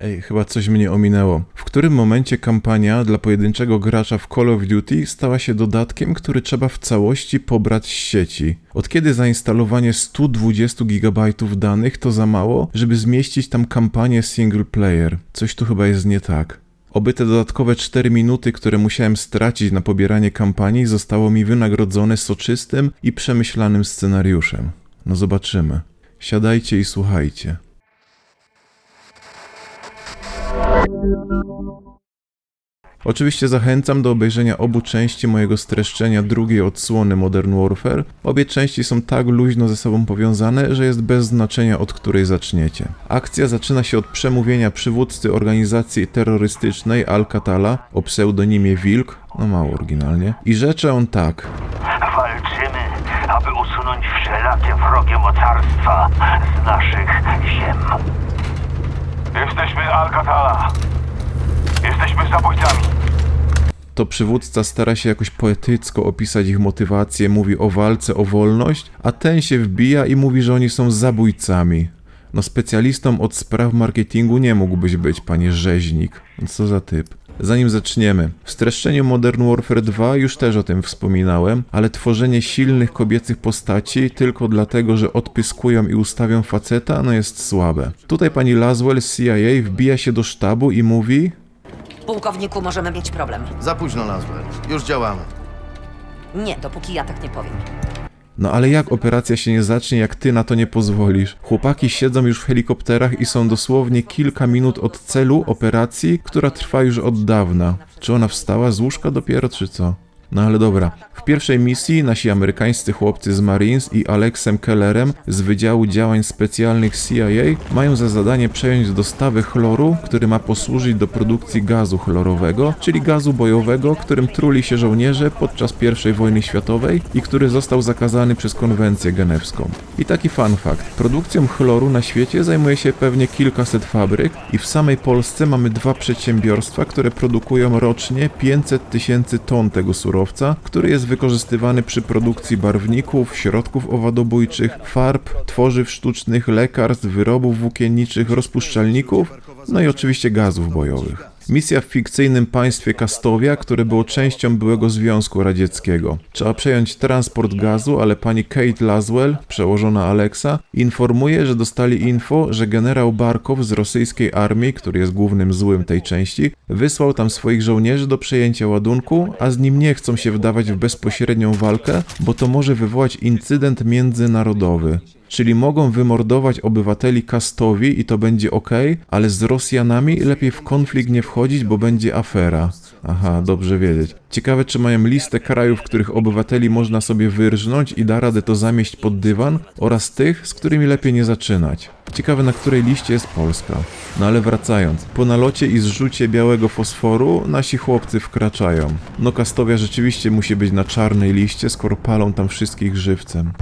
Ej, chyba coś mnie ominęło. W którym momencie kampania dla pojedynczego gracza w Call of Duty stała się dodatkiem, który trzeba w całości pobrać z sieci? Od kiedy zainstalowanie 120 GB danych to za mało, żeby zmieścić tam kampanię single player? Coś tu chyba jest nie tak. Oby te dodatkowe 4 minuty, które musiałem stracić na pobieranie kampanii, zostało mi wynagrodzone soczystym i przemyślanym scenariuszem. No zobaczymy. Siadajcie i słuchajcie. Oczywiście zachęcam do obejrzenia obu części mojego streszczenia drugiej odsłony Modern Warfare. Obie części są tak luźno ze sobą powiązane, że jest bez znaczenia od której zaczniecie. Akcja zaczyna się od przemówienia przywódcy organizacji terrorystycznej Al-Qatala o pseudonimie Wilk, no mało oryginalnie, i rzecze on tak. Walczymy, aby usunąć wszelakie wrogie mocarstwa z naszych ziem. Jesteśmy Alcatala. Jesteśmy zabójcami. To przywódca stara się jakoś poetycko opisać ich motywację, mówi o walce o wolność, a ten się wbija i mówi, że oni są zabójcami. No specjalistą od spraw marketingu nie mógłbyś być, panie rzeźnik. Co za typ. Zanim zaczniemy, w streszczeniu Modern Warfare 2 już też o tym wspominałem, ale tworzenie silnych kobiecych postaci tylko dlatego, że odpyskują i ustawią faceta, no jest słabe. Tutaj pani Laswell z CIA wbija się do sztabu i mówi, Pułkowniku, możemy mieć problem. Za późno, Laswell. Już działamy. Nie, dopóki ja tak nie powiem. No ale jak operacja się nie zacznie, jak ty na to nie pozwolisz? Chłopaki siedzą już w helikopterach i są dosłownie kilka minut od celu operacji, która trwa już od dawna. Czy ona wstała z łóżka dopiero, czy co? No ale dobra. W pierwszej misji nasi amerykańscy chłopcy z Marines i Alexem Kellerem z Wydziału Działań Specjalnych CIA mają za zadanie przejąć dostawę chloru, który ma posłużyć do produkcji gazu chlorowego, czyli gazu bojowego, którym truli się żołnierze podczas I wojny światowej i który został zakazany przez konwencję genewską. I taki fun fact. Produkcją chloru na świecie zajmuje się pewnie kilkaset fabryk i w samej Polsce mamy dwa przedsiębiorstwa, które produkują rocznie 500 tysięcy ton tego surowca, który jest wykorzystywany przy produkcji barwników, środków owadobójczych, farb, tworzyw sztucznych, lekarstw, wyrobów włókienniczych, rozpuszczalników, no i oczywiście gazów bojowych. Misja w fikcyjnym państwie Kastowia, które było częścią byłego Związku Radzieckiego. Trzeba przejąć transport gazu, ale pani Kate Laswell, przełożona Alexa, informuje, że dostali info, że generał Barkow z rosyjskiej armii, który jest głównym złym tej części, wysłał tam swoich żołnierzy do przejęcia ładunku, a z nim nie chcą się wdawać w bezpośrednią walkę, bo to może wywołać incydent międzynarodowy. Czyli mogą wymordować obywateli Kastowi i to będzie ok, ale z Rosjanami lepiej w konflikt nie wchodzić, bo będzie afera. Aha, dobrze wiedzieć. Ciekawe, czy mają listę krajów, których obywateli można sobie wyrżnąć i da radę to zamieść pod dywan, oraz tych, z którymi lepiej nie zaczynać. Ciekawe, na której liście jest Polska. No ale wracając, po nalocie i zrzucie białego fosforu nasi chłopcy wkraczają. No Kastowia rzeczywiście musi być na czarnej liście, skoro palą tam wszystkich żywcem.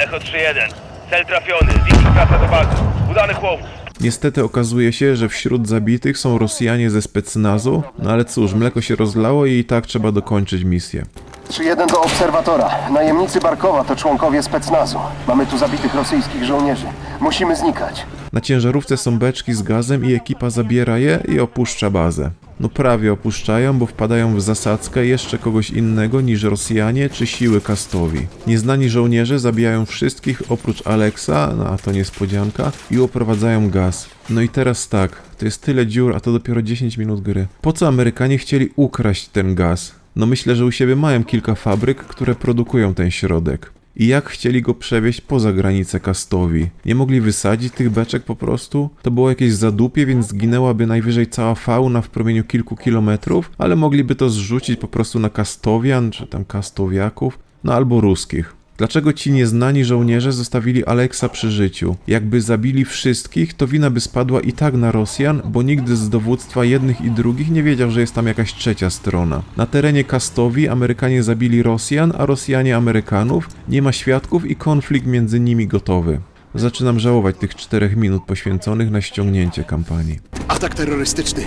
Echo 3-1. Cel trafiony. Ziki wraca do bazy. Udanych łowów. Niestety okazuje się, że wśród zabitych są Rosjanie ze specnazu, no ale cóż, mleko się rozlało i i tak trzeba dokończyć misję. 3-1 do obserwatora. Najemnicy Barkowa to członkowie specnazu. Mamy tu zabitych rosyjskich żołnierzy. Musimy znikać. Na ciężarówce są beczki z gazem i ekipa zabiera je i opuszcza bazę. No prawie opuszczają, bo wpadają w zasadzkę jeszcze kogoś innego niż Rosjanie czy siły Kastowi. Nieznani żołnierze zabijają wszystkich oprócz Alexa, no a to niespodzianka, i oprowadzają gaz. No i teraz tak, to jest tyle dziur, a to dopiero 10 minut gry. Po co Amerykanie chcieli ukraść ten gaz? No myślę, że u siebie mają kilka fabryk, które produkują ten środek. I jak chcieli go przewieźć poza granicę Kastowi? Nie mogli wysadzić tych beczek po prostu? To było jakieś zadupie, więc zginęłaby najwyżej cała fauna w promieniu kilku kilometrów, ale mogliby to zrzucić po prostu na Kastowian, czy tam Kastowiaków, no albo ruskich. Dlaczego ci nieznani żołnierze zostawili Aleksa przy życiu? Jakby zabili wszystkich, to wina by spadła i tak na Rosjan, bo nigdy z dowództwa jednych i drugich nie wiedział, że jest tam jakaś trzecia strona. Na terenie Kastowi Amerykanie zabili Rosjan, a Rosjanie Amerykanów, nie ma świadków i konflikt między nimi gotowy. Zaczynam żałować tych czterech minut poświęconych na ściągnięcie kampanii. Atak terrorystyczny.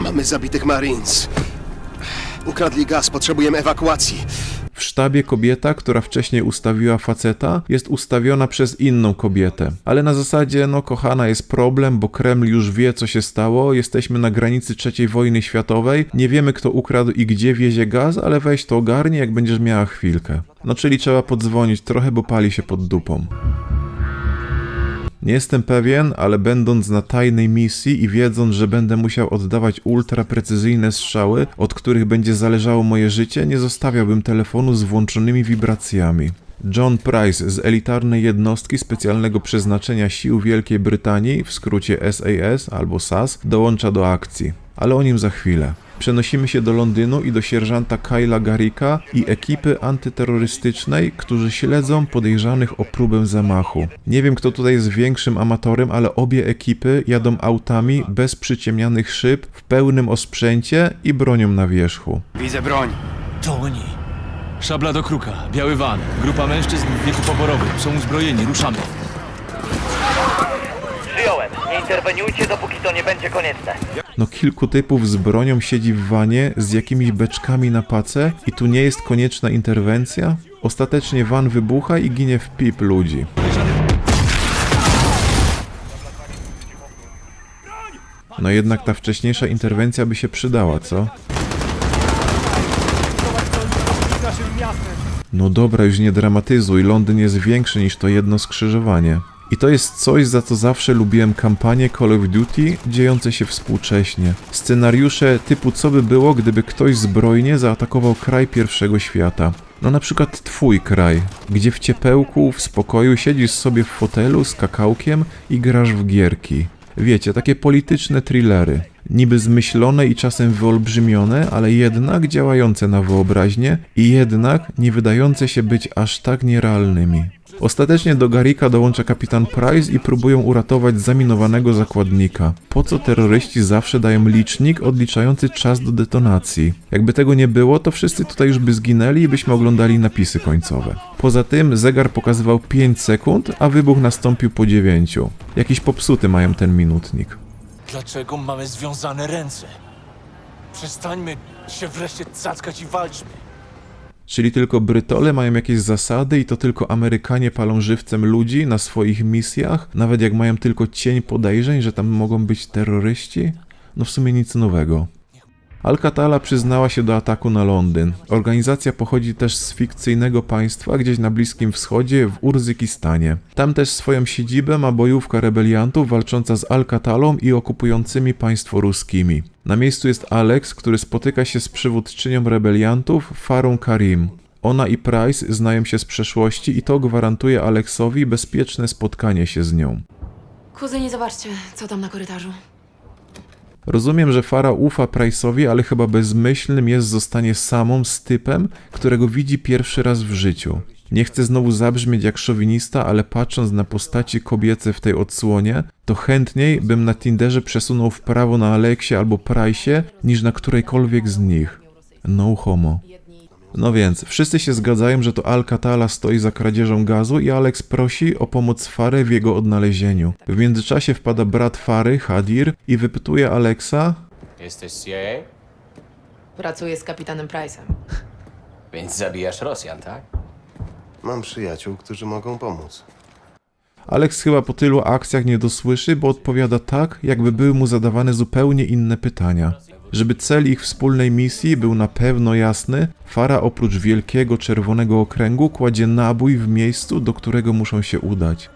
Mamy zabitych Marines. Ukradli gaz, potrzebujemy ewakuacji. W sztabie kobieta, która wcześniej ustawiła faceta, jest ustawiona przez inną kobietę. Ale na zasadzie, no kochana, jest problem, bo Kreml już wie, co się stało, jesteśmy na granicy trzeciej wojny światowej, nie wiemy, kto ukradł i gdzie wiezie gaz, ale weź to ogarnij, jak będziesz miała chwilkę. No czyli trzeba podzwonić trochę, bo pali się pod dupą. Nie jestem pewien, ale będąc na tajnej misji i wiedząc, że będę musiał oddawać ultra precyzyjne strzały, od których będzie zależało moje życie, nie zostawiałbym telefonu z włączonymi wibracjami. John Price z elitarnej jednostki specjalnego przeznaczenia sił Wielkiej Brytanii, w skrócie SAS albo SAS, dołącza do akcji. Ale o nim za chwilę. Przenosimy się do Londynu i do sierżanta Kyla Garricka i ekipy antyterrorystycznej, którzy śledzą podejrzanych o próbę zamachu. Nie wiem, kto tutaj jest większym amatorem, ale obie ekipy jadą autami bez przyciemnianych szyb, w pełnym osprzęcie i bronią na wierzchu. Widzę broń. To oni. Szabla do kruka, biały van, grupa mężczyzn w wieku poborowym. Są uzbrojeni, ruszamy. Przyjąłem. Nie interweniujcie, dopóki to nie będzie konieczne. No kilku typów z bronią siedzi w wanie z jakimiś beczkami na pace i tu nie jest konieczna interwencja? Ostatecznie van wybucha i ginie w pip ludzi. No jednak ta wcześniejsza interwencja by się przydała, co? No dobra, już nie dramatyzuj, Londyn jest większy niż to jedno skrzyżowanie. I to jest coś, za co zawsze lubiłem kampanie Call of Duty dziejące się współcześnie. Scenariusze typu co by było, gdyby ktoś zbrojnie zaatakował kraj pierwszego świata. No na przykład twój kraj, gdzie w ciepełku, w spokoju siedzisz sobie w fotelu z kakałkiem i grasz w gierki. Wiecie, takie polityczne thrillery. Niby zmyślone i czasem wyolbrzymione, ale jednak działające na wyobraźnię i jednak nie wydające się być aż tak nierealnymi. Ostatecznie do Garika dołącza kapitan Price i próbują uratować zaminowanego zakładnika. Po co terroryści zawsze dają licznik odliczający czas do detonacji? Jakby tego nie było, to wszyscy tutaj już by zginęli i byśmy oglądali napisy końcowe. Poza tym zegar pokazywał 5 sekund, a wybuch nastąpił po 9. Jakiś popsuty mają ten minutnik. Dlaczego mamy związane ręce? Przestańmy się wreszcie cackać i walczmy. Czyli tylko Brytole mają jakieś zasady i to tylko Amerykanie palą żywcem ludzi na swoich misjach, nawet jak mają tylko cień podejrzeń, że tam mogą być terroryści? No w sumie nic nowego. Al-Qatala przyznała się do ataku na Londyn. Organizacja pochodzi też z fikcyjnego państwa gdzieś na Bliskim Wschodzie w Urzykistanie. Tam też swoją siedzibę ma bojówka rebeliantów walcząca z Al-Qatalą i okupującymi państwo ruskimi. Na miejscu jest Alex, który spotyka się z przywódczynią rebeliantów Farą Karim. Ona i Price znają się z przeszłości i to gwarantuje Alexowi bezpieczne spotkanie się z nią. Kuzyni, zobaczcie, co tam na korytarzu. Rozumiem, że Fara ufa Price'owi, ale chyba bezmyślnym jest zostanie samą z typem, którego widzi pierwszy raz w życiu. Nie chcę znowu zabrzmieć jak szowinista, ale patrząc na postaci kobiece w tej odsłonie, to chętniej bym na Tinderze przesunął w prawo na Aleksie albo Price'ie, niż na którejkolwiek z nich. No homo. No więc, wszyscy się zgadzają, że to Alcatala stoi za kradzieżą gazu i Alex prosi o pomoc Fary w jego odnalezieniu. W międzyczasie wpada brat Fary, Hadir, i wypytuje Alexa, Jesteś CIA? Pracuję z kapitanem Price'em. Więc zabijasz Rosjan, tak? Mam przyjaciół, którzy mogą pomóc. Alex chyba po tylu akcjach nie dosłyszy, bo odpowiada tak, jakby były mu zadawane zupełnie inne pytania. Żeby cel ich wspólnej misji był na pewno jasny, Fara oprócz wielkiego czerwonego okręgu kładzie nabój w miejscu, do którego muszą się udać.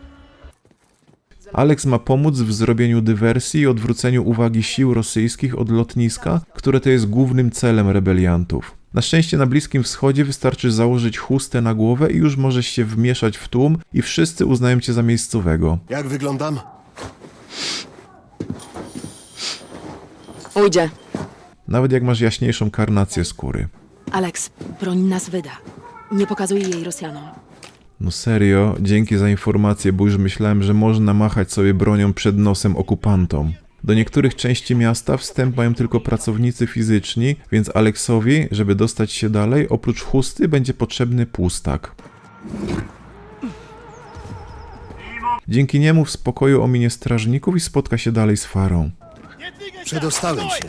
Alex ma pomóc w zrobieniu dywersji i odwróceniu uwagi sił rosyjskich od lotniska, które to jest głównym celem rebeliantów. Na szczęście na Bliskim Wschodzie wystarczy założyć chustę na głowę i już możesz się wmieszać w tłum i wszyscy uznają cię za miejscowego. Jak wyglądam? Ujdzie. Nawet jak masz jaśniejszą karnację skóry. Alex, broń nas wyda. Nie pokazuj jej Rosjanom. No serio, dzięki za informację, bo już myślałem, że można machać sobie bronią przed nosem okupantom. Do niektórych części miasta wstęp mają tylko pracownicy fizyczni, więc Aleksowi, żeby dostać się dalej, oprócz chusty będzie potrzebny pustak. Dzięki niemu w spokoju ominie strażników i spotka się dalej z Farą. Przedostałem się.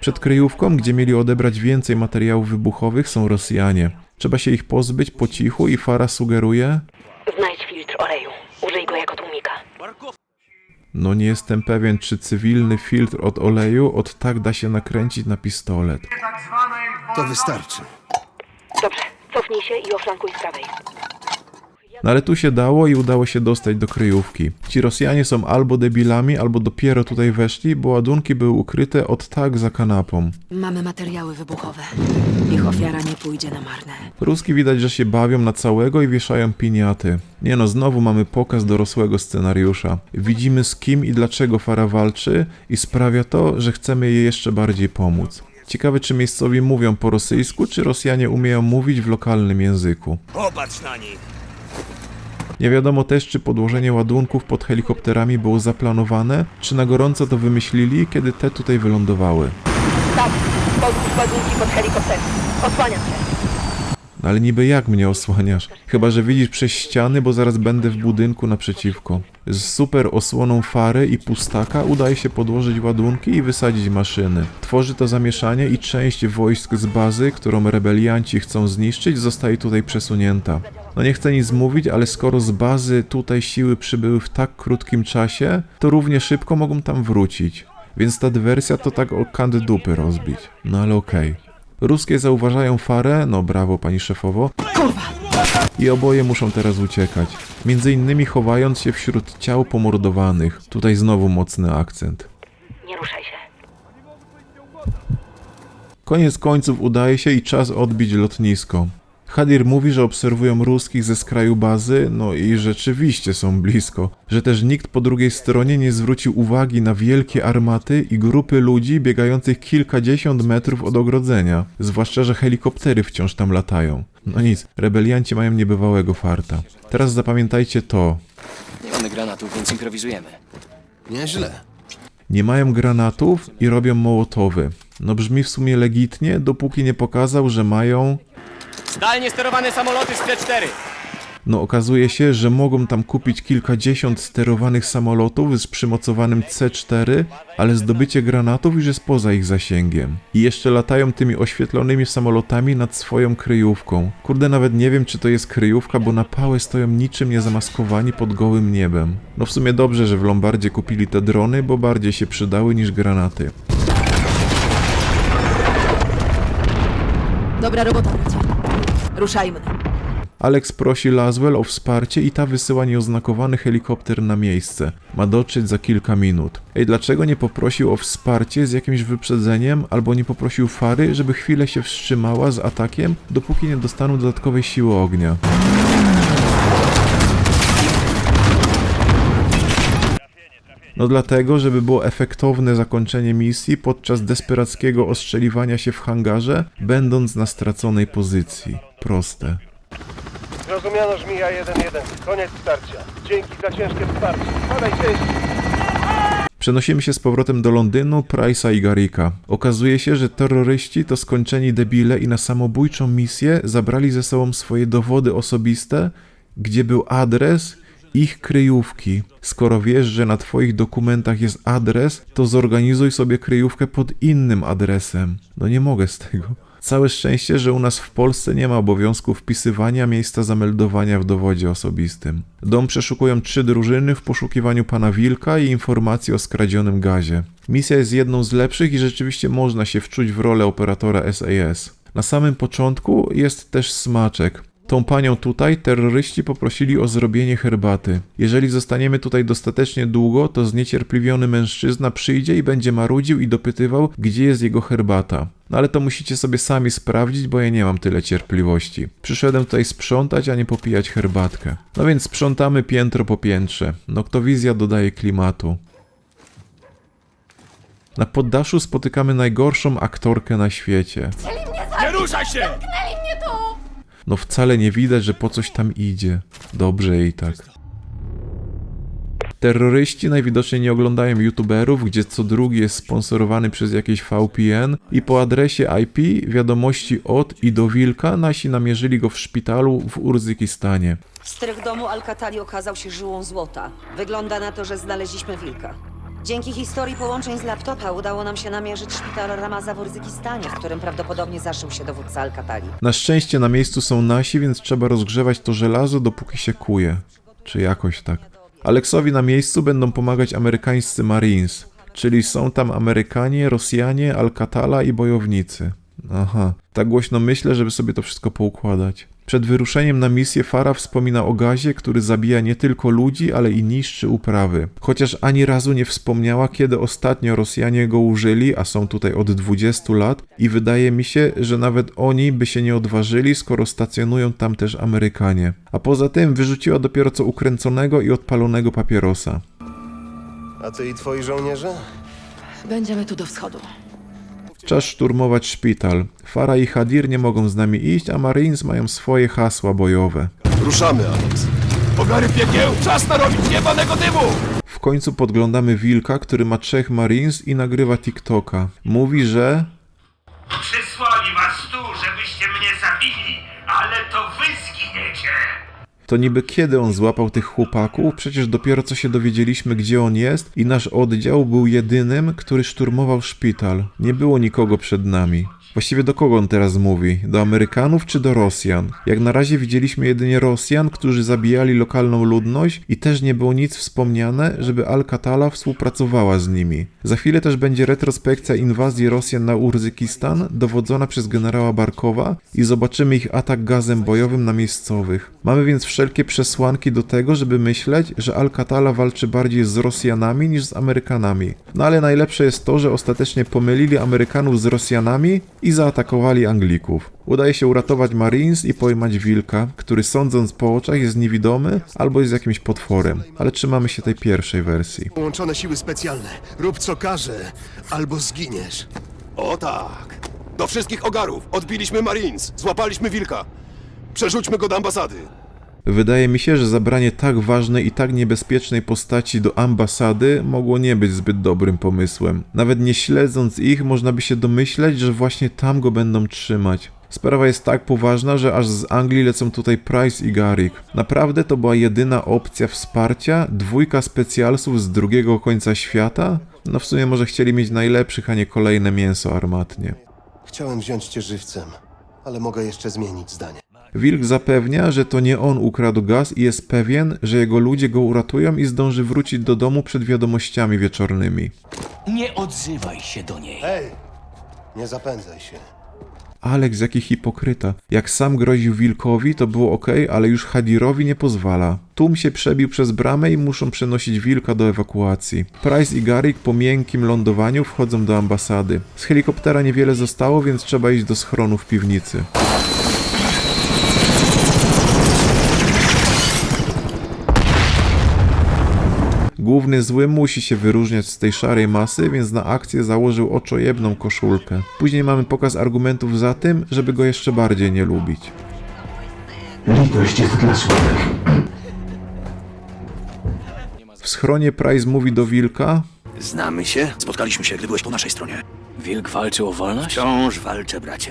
Przed kryjówką, gdzie mieli odebrać więcej materiałów wybuchowych, są Rosjanie. Trzeba się ich pozbyć po cichu i Fara sugeruje... Znajdź filtr oleju. Użyj go jako tłumika. No nie jestem pewien, czy cywilny filtr od oleju od tak da się nakręcić na pistolet. To wystarczy. Dobrze, cofnij się i oflankuj z prawej. No ale tu się dało i udało się dostać do kryjówki. Ci Rosjanie są albo debilami, albo dopiero tutaj weszli, bo ładunki były ukryte od tak za kanapą. Mamy materiały wybuchowe. Ich ofiara nie pójdzie na marne. Ruski widać, że się bawią na całego i wieszają piniaty. Nie no, znowu mamy pokaz dorosłego scenariusza. Widzimy z kim i dlaczego Fara walczy i sprawia to, że chcemy jej jeszcze bardziej pomóc. Ciekawe, czy miejscowi mówią po rosyjsku, czy Rosjanie umieją mówić w lokalnym języku. Popatrz na nich! Nie wiadomo też, czy podłożenie ładunków pod helikopterami było zaplanowane, czy na gorąco to wymyślili, kiedy te tutaj wylądowały. Tak, podłóż ładunki pod helikopter. Osłaniam się. No ale niby jak mnie osłaniasz? Chyba, że widzisz przez ściany, bo zaraz będę w budynku naprzeciwko. Z super osłoną fary i pustaka udaje się podłożyć ładunki i wysadzić maszyny. Tworzy to zamieszanie i część wojsk z bazy, którą rebelianci chcą zniszczyć, zostaje tutaj przesunięta. No nie chcę nic mówić, ale skoro z bazy tutaj siły przybyły w tak krótkim czasie, to równie szybko mogą tam wrócić. Więc ta dywersja to tak o kant dupy rozbić. No ale okej. Ruskie zauważają farę, no brawo pani szefowo. I oboje muszą teraz uciekać. Między innymi chowając się wśród ciał pomordowanych. Tutaj znowu mocny akcent. Nie ruszaj się. Koniec końców udaje się i czas odbić lotnisko. Hadir mówi, że obserwują ruskich ze skraju bazy, no i rzeczywiście są blisko. Że też nikt po drugiej stronie nie zwrócił uwagi na wielkie armaty i grupy ludzi biegających kilkadziesiąt metrów od ogrodzenia. Zwłaszcza, że helikoptery wciąż tam latają. No nic, rebelianci mają niebywałego farta. Teraz zapamiętajcie to. Nie mamy granatów, więc improwizujemy. Nieźle. Nie mają granatów i robią mołotowy. No brzmi w sumie legitnie, dopóki nie pokazał, że mają Zdalnie sterowane samoloty z T-4. No okazuje się, że mogą tam kupić kilkadziesiąt sterowanych samolotów z przymocowanym C4, ale zdobycie granatów już jest poza ich zasięgiem. I jeszcze latają tymi oświetlonymi samolotami nad swoją kryjówką. Kurde, nawet nie wiem, czy to jest kryjówka, bo na pałę stoją niczym niezamaskowani pod gołym niebem. No w sumie dobrze, że w Lombardzie kupili te drony, bo bardziej się przydały niż granaty. Dobra robota, bracie. Ruszajmy. Alex prosi Laswell o wsparcie i ta wysyła nieoznakowany helikopter na miejsce. Ma dotrzeć za kilka minut. Ej, dlaczego nie poprosił o wsparcie z jakimś wyprzedzeniem, albo nie poprosił Fary, żeby chwilę się wstrzymała z atakiem, dopóki nie dostaną dodatkowej siły ognia? No dlatego, żeby było efektowne zakończenie misji podczas desperackiego ostrzeliwania się w hangarze, będąc na straconej pozycji. Proste. Zrozumiano żmija 1-1. Koniec starcia. Dzięki za ciężkie wsparcie. Padaj części. Przenosimy się z powrotem do Londynu, Price'a i Garricka. Okazuje się, że terroryści to skończeni debile i na samobójczą misję zabrali ze sobą swoje dowody osobiste, gdzie był adres ich kryjówki. Skoro wiesz, że na twoich dokumentach jest adres, to zorganizuj sobie kryjówkę pod innym adresem. No nie mogę z tego. Całe szczęście, że u nas w Polsce nie ma obowiązku wpisywania miejsca zameldowania w dowodzie osobistym. Dom przeszukują trzy drużyny w poszukiwaniu pana Wilka i informacji o skradzionym gazie. Misja jest jedną z lepszych i rzeczywiście można się wczuć w rolę operatora SAS. Na samym początku jest też smaczek. Tą panią tutaj terroryści poprosili o zrobienie herbaty. Jeżeli zostaniemy tutaj dostatecznie długo, to zniecierpliwiony mężczyzna przyjdzie i będzie marudził i dopytywał, gdzie jest jego herbata. No ale to musicie sobie sami sprawdzić, bo ja nie mam tyle cierpliwości. Przyszedłem tutaj sprzątać, a nie popijać herbatkę. No więc sprzątamy piętro po piętrze. Noktowizja dodaje klimatu. Na poddaszu spotykamy najgorszą aktorkę na świecie. Nie ruszaj się! No wcale nie widać, że po coś tam idzie. Dobrze jej tak. Terroryści najwidoczniej nie oglądają youtuberów, gdzie co drugi jest sponsorowany przez jakieś VPN i po adresie IP wiadomości od i do Wilka nasi namierzyli go w szpitalu w Urzykistanie. Strych domu Alcatali okazał się żyłą złota. Wygląda na to, że znaleźliśmy wilka. Dzięki historii połączeń z laptopa udało nam się namierzyć szpital Ramaza w Urzykistanie, w którym prawdopodobnie zaszył się dowódca Al-Katali. Na szczęście na miejscu są nasi, więc trzeba rozgrzewać to żelazo, dopóki się kuje. Czy jakoś tak. Aleksowi na miejscu będą pomagać amerykańscy Marines, czyli są tam Amerykanie, Rosjanie, Alcatala i bojownicy. Aha, tak głośno myślę, żeby sobie to wszystko poukładać. Przed wyruszeniem na misję Fara wspomina o gazie, który zabija nie tylko ludzi, ale i niszczy uprawy. Chociaż ani razu nie wspomniała, kiedy ostatnio Rosjanie go użyli, a są tutaj od 20 lat, i wydaje mi się, że nawet oni by się nie odważyli, skoro stacjonują tam też Amerykanie. A poza tym wyrzuciła dopiero co ukręconego i odpalonego papierosa. A ty i twoi żołnierze? Będziemy tu do wschodu. Czas szturmować szpital. Fara i Hadir nie mogą z nami iść, a Marines mają swoje hasła bojowe. Ruszamy, Alex. Pogary piekieł! Czas narobić jebanego dymu! W końcu podglądamy Wilka, który ma trzech Marines i nagrywa TikToka. Mówi, że Przysłali was tu, żebyście mnie zabili, ale to wy zginiecie! To niby kiedy on złapał tych chłopaków? Przecież dopiero co się dowiedzieliśmy, gdzie on jest i nasz oddział był jedynym, który szturmował szpital. Nie było nikogo przed nami. Właściwie do kogo on teraz mówi? Do Amerykanów czy do Rosjan? Jak na razie widzieliśmy jedynie Rosjan, którzy zabijali lokalną ludność i też nie było nic wspomniane, żeby Al-Katala współpracowała z nimi. Za chwilę też będzie retrospekcja inwazji Rosjan na Urzykistan, dowodzona przez generała Barkowa i zobaczymy ich atak gazem bojowym na miejscowych. Mamy więc wszelkie przesłanki do tego, żeby myśleć, że Al-Katala walczy bardziej z Rosjanami niż z Amerykanami. No ale najlepsze jest to, że ostatecznie pomylili Amerykanów z Rosjanami i zaatakowali Anglików. Udaje się uratować Marines i pojmać wilka, który sądząc po oczach jest niewidomy albo jest jakimś potworem. Ale trzymamy się tej pierwszej wersji. Połączone siły specjalne. Rób co każe, albo zginiesz. O tak! Do wszystkich ogarów! Odbiliśmy Marines! Złapaliśmy wilka! Przerzućmy go do ambasady! Wydaje mi się, że zabranie tak ważnej i tak niebezpiecznej postaci do ambasady mogło nie być zbyt dobrym pomysłem. Nawet nie śledząc ich, można by się domyśleć, że właśnie tam go będą trzymać. Sprawa jest tak poważna, że aż z Anglii lecą tutaj Price i Garrick. Naprawdę to była jedyna opcja wsparcia? Dwójka specjalsów z drugiego końca świata? No w sumie może chcieli mieć najlepszych, a nie kolejne mięso armatnie. Chciałem wziąć cię żywcem, ale mogę jeszcze zmienić zdanie. Wilk zapewnia, że to nie on ukradł gaz i jest pewien, że jego ludzie go uratują i zdąży wrócić do domu przed wiadomościami wieczornymi. Nie odzywaj się do niej. Hej! Nie zapędzaj się. Alex, jaki hipokryta. Jak sam groził Wilkowi, to było ok, ale już Hadirowi nie pozwala. Tum się przebił przez bramę i muszą przenosić Wilka do ewakuacji. Price i Garrick po miękkim lądowaniu wchodzą do ambasady. Z helikoptera niewiele zostało, więc trzeba iść do schronu w piwnicy. Główny zły musi się wyróżniać z tej szarej masy, więc na akcję założył oczojebną koszulkę. Później mamy pokaz argumentów za tym, żeby go jeszcze bardziej nie lubić. Litość jest dla słabych. W schronie Price mówi do Wilka, Znamy się? Spotkaliśmy się, gdy byłeś po naszej stronie. Wilk walczy o wolność? Wciąż walczę, bracie.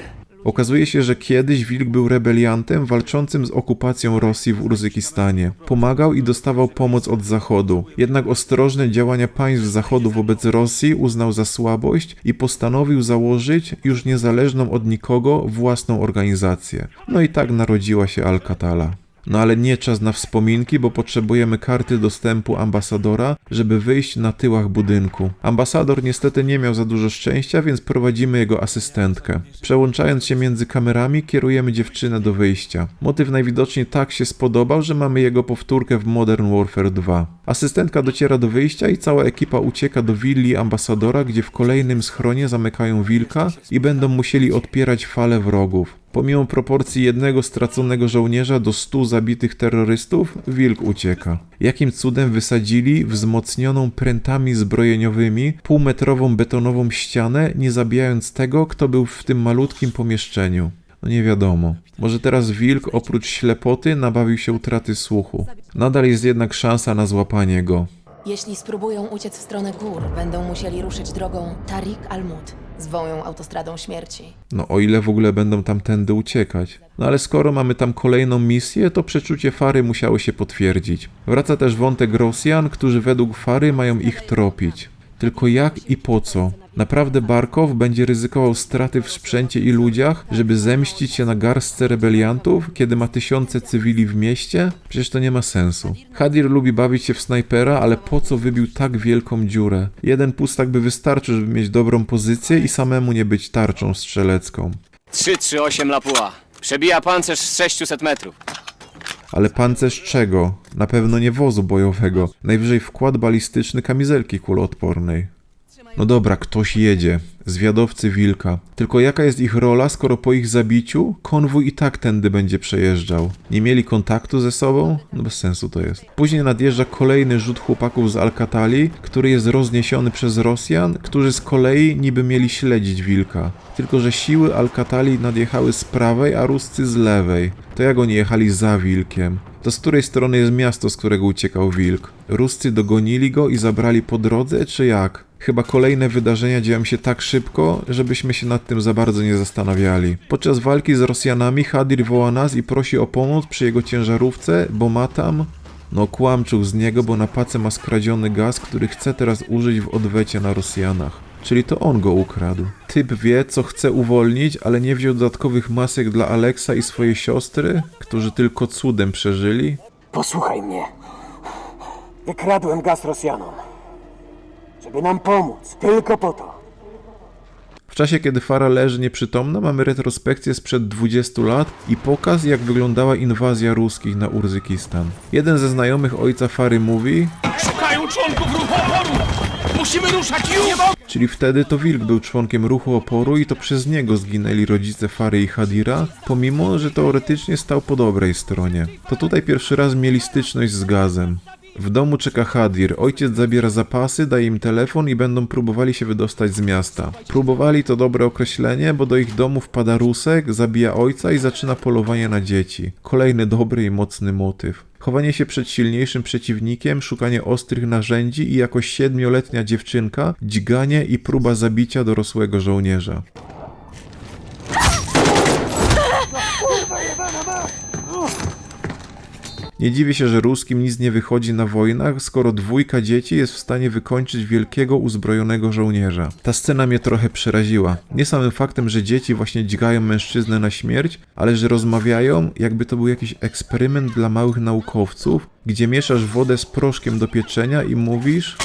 Okazuje się, że kiedyś Wilk był rebeliantem walczącym z okupacją Rosji w Urzykistanie. Pomagał i dostawał pomoc od Zachodu. Jednak ostrożne działania państw Zachodu wobec Rosji uznał za słabość i postanowił założyć już niezależną od nikogo własną organizację. No i tak narodziła się Alcatala. No ale nie czas na wspominki, bo potrzebujemy karty dostępu ambasadora, żeby wyjść na tyłach budynku. Ambasador niestety nie miał za dużo szczęścia, więc prowadzimy jego asystentkę. Przełączając się między kamerami, kierujemy dziewczynę do wyjścia. Motyw najwidoczniej tak się spodobał, że mamy jego powtórkę w Modern Warfare 2. Asystentka dociera do wyjścia i cała ekipa ucieka do willi ambasadora, gdzie w kolejnym schronie zamykają wilka i będą musieli odpierać falę wrogów. Pomimo proporcji jednego straconego żołnierza do stu zabitych terrorystów, wilk ucieka. Jakim cudem wysadzili wzmocnioną prętami zbrojeniowymi półmetrową betonową ścianę, nie zabijając tego, kto był w tym malutkim pomieszczeniu? No nie wiadomo. Może teraz wilk oprócz ślepoty nabawił się utraty słuchu. Nadal jest jednak szansa na złapanie go. Jeśli spróbują uciec w stronę gór, będą musieli ruszyć drogą Tariq al-Mud, zwą ją autostradą śmierci. No o ile w ogóle będą tamtędy uciekać. No ale skoro mamy tam kolejną misję, to przeczucie Fary musiało się potwierdzić. Wraca też wątek Rosjan, którzy według Fary mają ich tropić. Tylko jak i po co? Naprawdę Barkow będzie ryzykował straty w sprzęcie i ludziach, żeby zemścić się na garstce rebeliantów, kiedy ma tysiące cywili w mieście? Przecież to nie ma sensu. Hadir lubi bawić się w snajpera, ale po co wybił tak wielką dziurę? Jeden pustak by wystarczył, żeby mieć dobrą pozycję i samemu nie być tarczą strzelecką. 338 Lapua. Przebija pancerz z 600 metrów. Ale pancerz czego? Na pewno nie wozu bojowego. Najwyżej wkład balistyczny kamizelki kuloodpornej. No dobra, ktoś jedzie. Zwiadowcy wilka. Tylko jaka jest ich rola, skoro po ich zabiciu konwój i tak tędy będzie przejeżdżał? Nie mieli kontaktu ze sobą? No bez sensu to jest. Później nadjeżdża kolejny rzut chłopaków z Alcatali, który jest rozniesiony przez Rosjan, którzy z kolei niby mieli śledzić wilka. Tylko, że siły Alcatali nadjechały z prawej, a Ruscy z lewej. To jak oni jechali za wilkiem? To z której strony jest miasto, z którego uciekał wilk? Ruscy dogonili go i zabrali po drodze, czy jak? Chyba kolejne wydarzenia dzieją się tak szybko, żebyśmy się nad tym za bardzo nie zastanawiali. Podczas walki z Rosjanami Hadir woła nas i prosi o pomoc przy jego ciężarówce, bo ma tam... No kłamczył z niego, bo na pace ma skradziony gaz, który chce teraz użyć w odwecie na Rosjanach. Czyli to on go ukradł. Typ wie, co chce uwolnić, ale nie wziął dodatkowych masek dla Aleksa i swojej siostry, którzy tylko cudem przeżyli. Posłuchaj mnie. Wykradłem gaz Rosjanom. Żeby nam pomóc. Tylko po to. W czasie, kiedy Fara leży nieprzytomna, mamy retrospekcję sprzed 20 lat i pokaz, jak wyglądała inwazja ruskich na Urzykistan. Jeden ze znajomych ojca Fary mówi, Szukają członków ruchu oporu! Musimy ruszać już! czyli wtedy to Wilk był członkiem ruchu oporu i to przez niego zginęli rodzice Fary i Hadira, pomimo, że teoretycznie stał po dobrej stronie. To tutaj pierwszy raz mieli styczność z gazem. W domu czeka Hadir. Ojciec zabiera zapasy, daje im telefon i będą próbowali się wydostać z miasta. Próbowali to dobre określenie, bo do ich domu wpada Rusek, zabija ojca i zaczyna polowanie na dzieci. Kolejny dobry i mocny motyw. Chowanie się przed silniejszym przeciwnikiem, szukanie ostrych narzędzi i jako siedmioletnia dziewczynka, dźganie i próba zabicia dorosłego żołnierza. Nie dziwię się, że ruskim nic nie wychodzi na wojnach, skoro dwójka dzieci jest w stanie wykończyć wielkiego uzbrojonego żołnierza. Ta scena mnie trochę przeraziła. Nie samym faktem, że dzieci właśnie dźgają mężczyznę na śmierć, ale że rozmawiają, jakby to był jakiś eksperyment dla małych naukowców, gdzie mieszasz wodę z proszkiem do pieczenia i mówisz...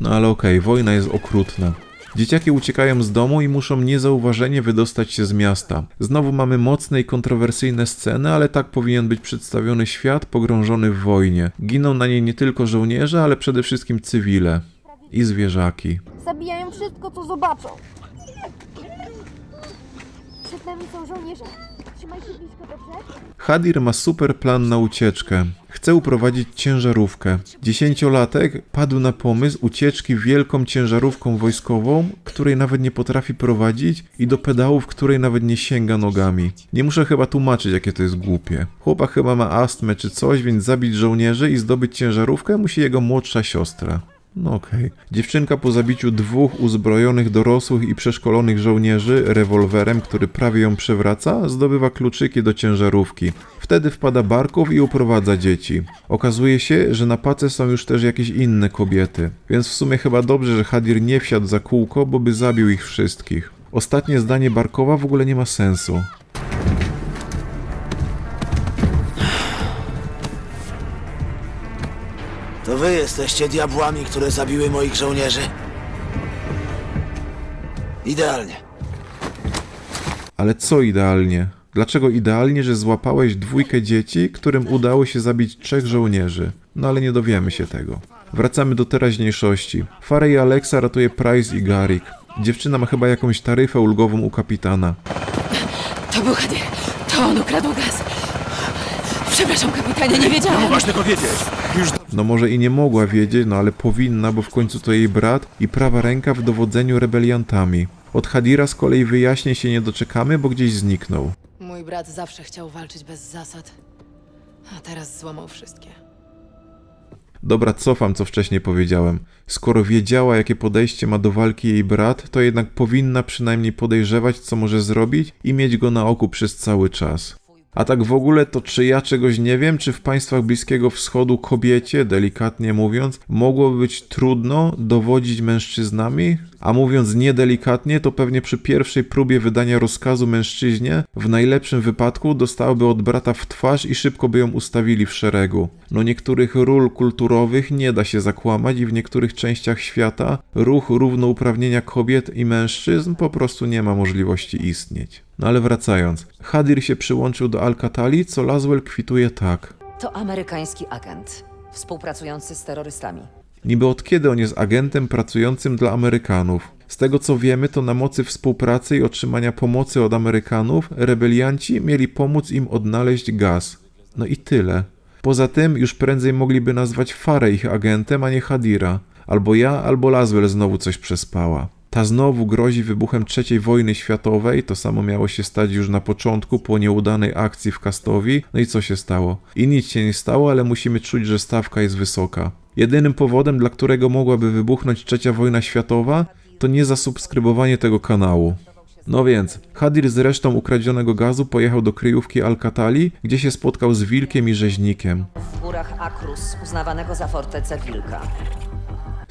No ale okej, wojna jest okrutna. Dzieciaki uciekają z domu i muszą niezauważenie wydostać się z miasta. Znowu mamy mocne i kontrowersyjne sceny, ale tak powinien być przedstawiony świat pogrążony w wojnie. Giną na niej nie tylko żołnierze, ale przede wszystkim cywile i zwierzaki. Zabijają wszystko, co zobaczą. Przed nami są żołnierze. Hadir ma super plan na ucieczkę. Chce uprowadzić ciężarówkę. Dziesięciolatek padł na pomysł ucieczki wielką ciężarówką wojskową, której nawet nie potrafi prowadzić i do pedałów, której nawet nie sięga nogami. Nie muszę chyba tłumaczyć, jakie to jest głupie. Chłopak chyba ma astmę czy coś, więc zabić żołnierzy i zdobyć ciężarówkę musi jego młodsza siostra. No okej. Dziewczynka po zabiciu dwóch uzbrojonych dorosłych i przeszkolonych żołnierzy rewolwerem, który prawie ją przewraca, zdobywa kluczyki do ciężarówki. Wtedy wpada Barkow i uprowadza dzieci. Okazuje się, że na pace są już też jakieś inne kobiety. Więc w sumie chyba dobrze, że Hadir nie wsiadł za kółko, bo by zabił ich wszystkich. Ostatnie zdanie Barkowa w ogóle nie ma sensu. To wy jesteście diabłami, które zabiły moich żołnierzy. Idealnie. Ale co idealnie? Dlaczego idealnie, że złapałeś dwójkę dzieci, którym udało się zabić trzech żołnierzy? No ale nie dowiemy się tego. Wracamy do teraźniejszości. Farę i Alexa ratuje Price i Garik. Dziewczyna ma chyba jakąś taryfę ulgową u kapitana. To był Hadir. To on ukradł gaz. Przepraszam, kapitanie, nie wiedziałam. Masz tego wiedzieć. No może i nie mogła wiedzieć, no ale powinna, bo w końcu to jej brat i prawa ręka w dowodzeniu rebeliantami. Od Hadira z kolei wyjaśnień się nie doczekamy, bo gdzieś zniknął. Mój brat zawsze chciał walczyć bez zasad, a teraz złamał wszystkie. Dobra, cofam co wcześniej powiedziałem. Skoro wiedziała, jakie podejście ma do walki jej brat, to jednak powinna przynajmniej podejrzewać, co może zrobić i mieć go na oku przez cały czas. A tak w ogóle to czy ja czegoś nie wiem, czy w państwach Bliskiego Wschodu kobiecie, delikatnie mówiąc, mogłoby być trudno dowodzić mężczyznami? A mówiąc niedelikatnie, to pewnie przy pierwszej próbie wydania rozkazu mężczyźnie, w najlepszym wypadku dostałaby od brata w twarz i szybko by ją ustawili w szeregu. No niektórych ról kulturowych nie da się zakłamać i w niektórych częściach świata ruch równouprawnienia kobiet i mężczyzn po prostu nie ma możliwości istnieć. No ale wracając, Hadir się przyłączył do Alcatali, co Laswell kwituje tak. To amerykański agent, współpracujący z terrorystami. Niby od kiedy on jest agentem pracującym dla Amerykanów? Z tego co wiemy, to na mocy współpracy i otrzymania pomocy od Amerykanów, rebelianci mieli pomóc im odnaleźć gaz. No i tyle. Poza tym już prędzej mogliby nazwać Farę ich agentem, a nie Hadira. Albo ja, albo Laswell znowu coś przespała. Ta znowu grozi wybuchem III wojny światowej, to samo miało się stać już na początku po nieudanej akcji w Kastowi. No i co się stało? I nic się nie stało, ale musimy czuć, że stawka jest wysoka. Jedynym powodem, dla którego mogłaby wybuchnąć trzecia wojna światowa, to nie zasubskrybowanie tego kanału. No więc, Hadir z resztą ukradzionego gazu pojechał do kryjówki Alcatali, gdzie się spotkał z wilkiem i rzeźnikiem. W górach Akrus, uznawanego za fortecę Wilka.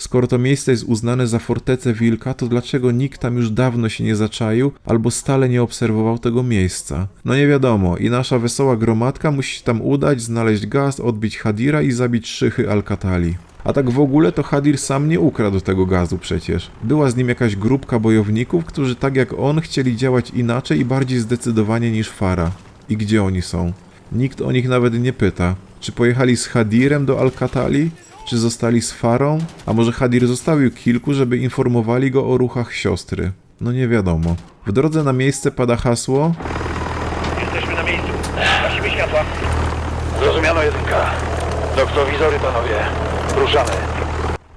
Skoro to miejsce jest uznane za fortecę wilka, to dlaczego nikt tam już dawno się nie zaczaił albo stale nie obserwował tego miejsca? No nie wiadomo, i nasza wesoła gromadka musi się tam udać, znaleźć gaz, odbić Hadira i zabić szychy Alcatali. A tak w ogóle to Hadir sam nie ukradł tego gazu przecież. Była z nim jakaś grupka bojowników, którzy tak jak on chcieli działać inaczej i bardziej zdecydowanie niż Fara. I gdzie oni są? Nikt o nich nawet nie pyta. Czy pojechali z Hadirem do Alcatali? Czy zostali z Farą? A może Hadir zostawił kilku, żeby informowali go o ruchach siostry? No nie wiadomo. W drodze na miejsce pada hasło Jesteśmy na miejscu. Gasimy światła. Zrozumiano jedynka. Doktowizory, panowie. Ruszamy.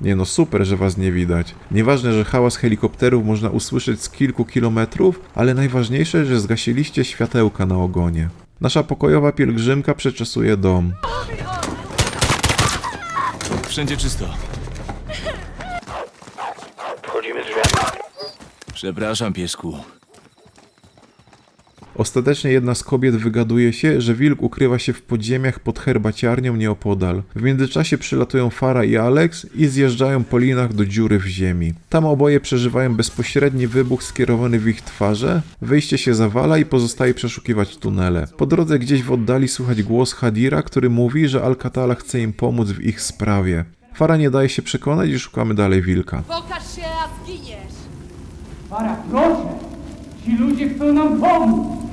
Nie no, super, że was nie widać. Nieważne, że hałas helikopterów można usłyszeć z kilku kilometrów, ale najważniejsze, że zgasiliście światełka na ogonie. Nasza pokojowa pielgrzymka przeczesuje dom. Wszędzie czysto. Wchodzimy drzwiami. Przepraszam, piesku. Ostatecznie jedna z kobiet wygaduje się, że wilk ukrywa się w podziemiach pod herbaciarnią nieopodal. W międzyczasie przylatują Fara i Alex i zjeżdżają po linach do dziury w ziemi. Tam oboje przeżywają bezpośredni wybuch skierowany w ich twarze, wyjście się zawala i pozostaje przeszukiwać tunele. Po drodze gdzieś w oddali słychać głos Hadira, który mówi, że Alcatala chce im pomóc w ich sprawie. Fara nie daje się przekonać i szukamy dalej wilka. Pokaż się, a zginiesz! Para, proszę! Ci ludzie chcą nam pomóc!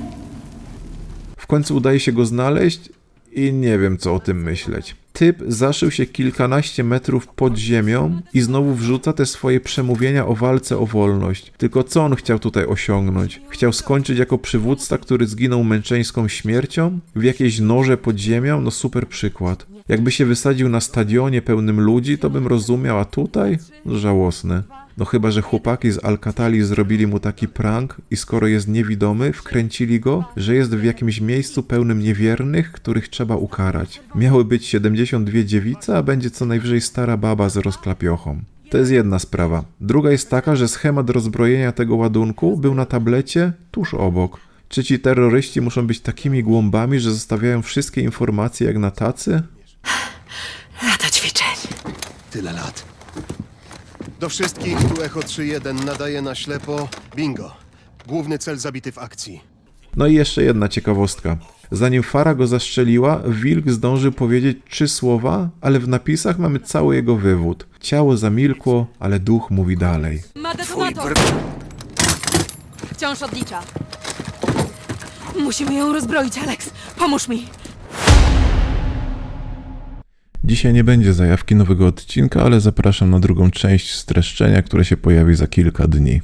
Końcu udaje się go znaleźć i nie wiem co o tym myśleć. Typ zaszył się kilkanaście metrów pod ziemią i znowu wrzuca te swoje przemówienia o walce o wolność. Tylko co on chciał tutaj osiągnąć? Chciał skończyć jako przywódca, który zginął męczeńską śmiercią? W jakiejś noże pod ziemią? No super przykład. Jakby się wysadził na stadionie pełnym ludzi, to bym rozumiał, a tutaj? Żałosne. No chyba, że chłopaki z Alcatali zrobili mu taki prank i skoro jest niewidomy, wkręcili go, że jest w jakimś miejscu pełnym niewiernych, których trzeba ukarać. Miały być 72 dziewice, a będzie co najwyżej stara baba z rozklapiochą. To jest jedna sprawa. Druga jest taka, że schemat rozbrojenia tego ładunku był na tablecie tuż obok. Czy ci terroryści muszą być takimi głąbami, że zostawiają wszystkie informacje jak na tacy? Lata ćwiczeń. Tyle lat. Do wszystkich tu Echo 3-1 nadaje na ślepo. Bingo. Główny cel zabity w akcji. No i jeszcze jedna ciekawostka. Zanim Fara go zastrzeliła, Wilk zdążył powiedzieć trzy słowa, ale w napisach mamy cały jego wywód. Ciało zamilkło, ale duch mówi dalej. Ma detonator! Wciąż odlicza. Musimy ją rozbroić, Alex. Pomóż mi. Dzisiaj nie będzie zajawki nowego odcinka, ale zapraszam na drugą część streszczenia, które się pojawi za kilka dni.